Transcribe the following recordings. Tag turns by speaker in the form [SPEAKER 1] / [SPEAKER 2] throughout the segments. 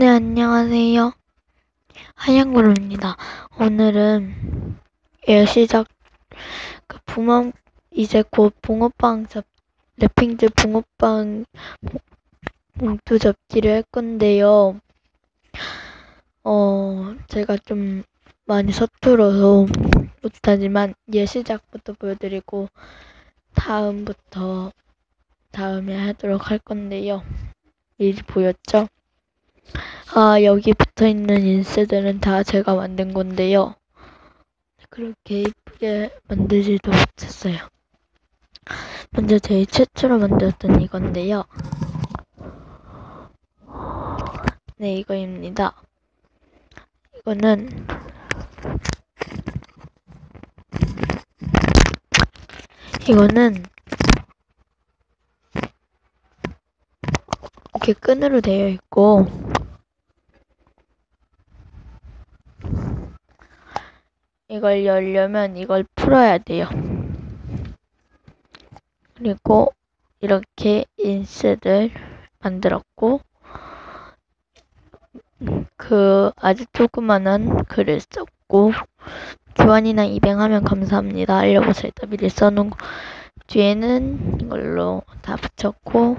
[SPEAKER 1] 네, 안녕하세요. 한양구루입니다. 오늘은 예 시작 그 붕어 이제 곧 붕어빵 접 랩핑즈 붕어빵 봉투 접기를 할 건데요. 어, 제가 좀 많이 서툴어서 못하지만 예 시작부터 보여드리고 다음부터 다음에 하도록 할 건데요. 미리 보였죠? 아, 여기 붙어 있는 인쇄들은 다 제가 만든 건데요. 그렇게 예쁘게 만들지도 못했어요. 먼저 제일 최초로 만들었던 이건데요. 네, 이거입니다. 이거는 이거는 이렇게 끈으로 되어 있고 이걸 열려면 이걸 풀어야 돼요. 그리고 이렇게 인쇄를 만들었고 그 아주 조그만한 글을 썼고 교환이나 입행하면 감사합니다. 알려보세요. 일단 미리 써놓은 거. 뒤에는 이걸로 다 붙였고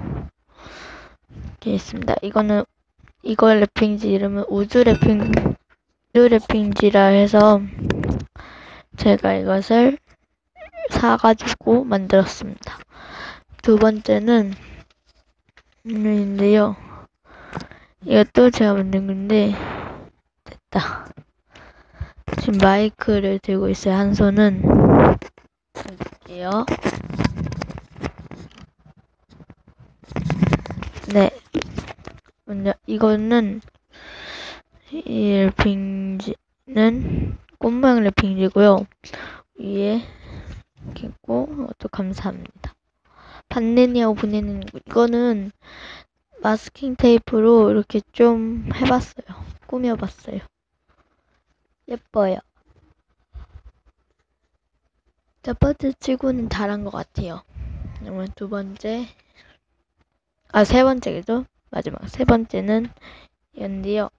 [SPEAKER 1] 이렇게 있습니다. 이거는 이거 랩핑지 이름은 우주 랩핑 우주 랩핑지라 해서 제가 이것을 사가지고 만들었습니다. 두 번째는 이인데요. 이것도 제가 만든 건데 됐다. 지금 마이크를 들고 있어요. 한 손은 볼게요. 네. 먼저 이거는 이 랩핑지는 꽃 모양 랩핑지고요. 위에 이렇게 있고 이것도 감사합니다. 반내니하고 보내는 거. 이거는 마스킹 테이프로 이렇게 좀 해봤어요. 꾸며봤어요. 예뻐요. 첫 번째 치고는 잘한 것 같아요. 그러면 두 번째, 아, 세 번째죠? 마지막. 세 번째는 이건데요.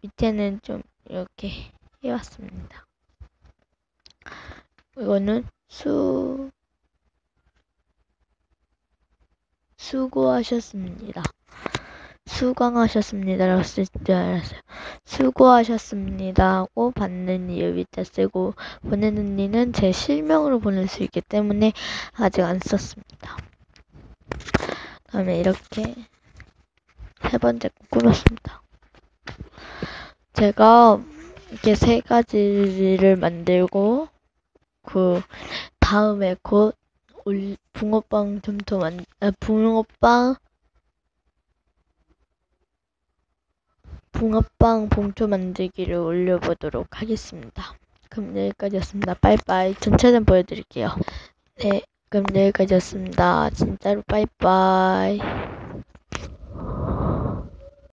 [SPEAKER 1] 밑에는 좀 이렇게 해왔습니다. 이거는 수, 수고하셨습니다. 수강하셨습니다라고 쓸 줄 알았어요. 수고하셨습니다 하고 받는 이유 밑에 쓰고 보내는 이는 제 실명으로 보낼 수 있기 때문에 아직 안 썼습니다. 다음에 이렇게 세 번째 꾸몄습니다. 제가 이렇게 세 가지를 만들고 그 다음에 곧 올, 붕어빵 점토 만, 아, 붕어빵 붕어빵 봉투 만들기를 올려보도록 하겠습니다. 그럼 여기까지였습니다. 빠이빠이. 전체는 보여드릴게요. 네, 그럼 여기까지였습니다. 진짜로 빠이빠이.